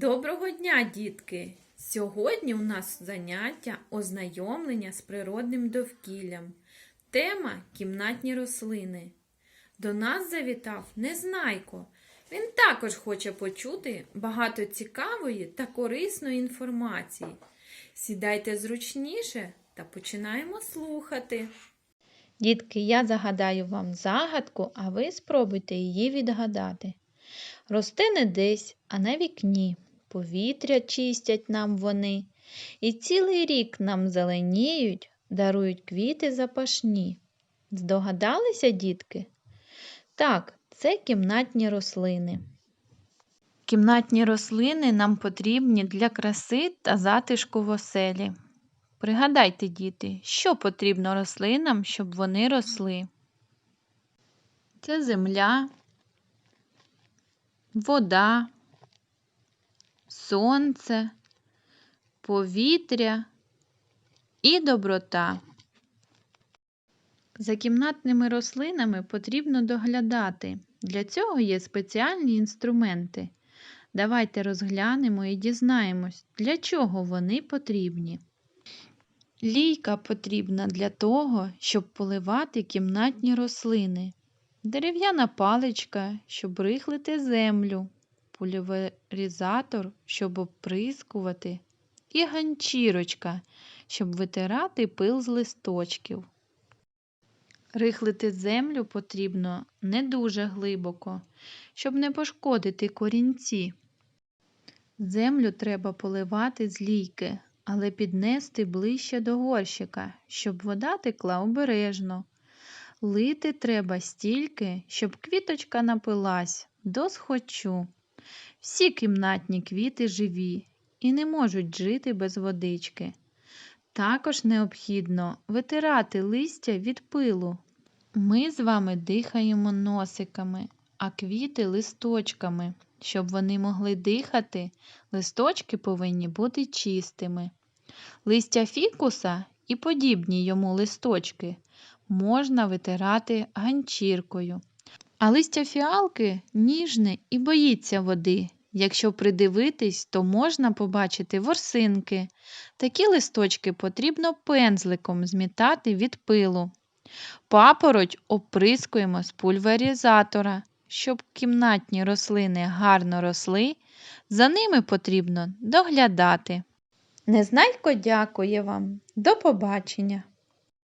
Доброго дня, дітки! Сьогодні у нас заняття ознайомлення з природним довкіллям. Тема кімнатні рослини. До нас завітав Незнайко. Він також хоче почути багато цікавої та корисної інформації. Сідайте зручніше та починаємо слухати. Дітки, я загадаю вам загадку, а ви спробуйте її відгадати. Росте не десь, а на вікні. Повітря чистять нам вони. І цілий рік нам зеленіють, дарують квіти запашні. Здогадалися, дітки? Так, це кімнатні рослини. Кімнатні рослини нам потрібні для краси та затишку в оселі. Пригадайте, діти, що потрібно рослинам, щоб вони росли. Це земля, вода, сонце, повітря і доброта. За кімнатними рослинами потрібно доглядати. Для цього є спеціальні інструменти. Давайте розглянемо і дізнаємось, для чого вони потрібні. Лійка потрібна для того, щоб поливати кімнатні рослини. Дерев'яна паличка, щоб рихлити землю, пульверизатор, щоб оприскувати, і ганчірочка, щоб витирати пил з листочків. Рихлити землю потрібно не дуже глибоко, щоб не пошкодити корінці. Землю треба поливати з лійки, але піднести ближче до горщика, щоб вода текла обережно. Лити треба стільки, щоб квіточка напилась до схочу. Всі кімнатні квіти живі і не можуть жити без водички. Також необхідно витирати листя від пилу. Ми з вами дихаємо носиками, а квіти листочками. Щоб вони могли дихати, листочки повинні бути чистими. Листя фікуса і подібні йому листочки можна витирати ганчіркою. А листя фіалки ніжне і боїться води. Якщо придивитись, то можна побачити ворсинки. Такі листочки потрібно пензликом змітати від пилу. Папороть оприскуємо з пульверизатора. Щоб кімнатні рослини гарно росли, за ними потрібно доглядати. Незнайко дякує вам. До побачення!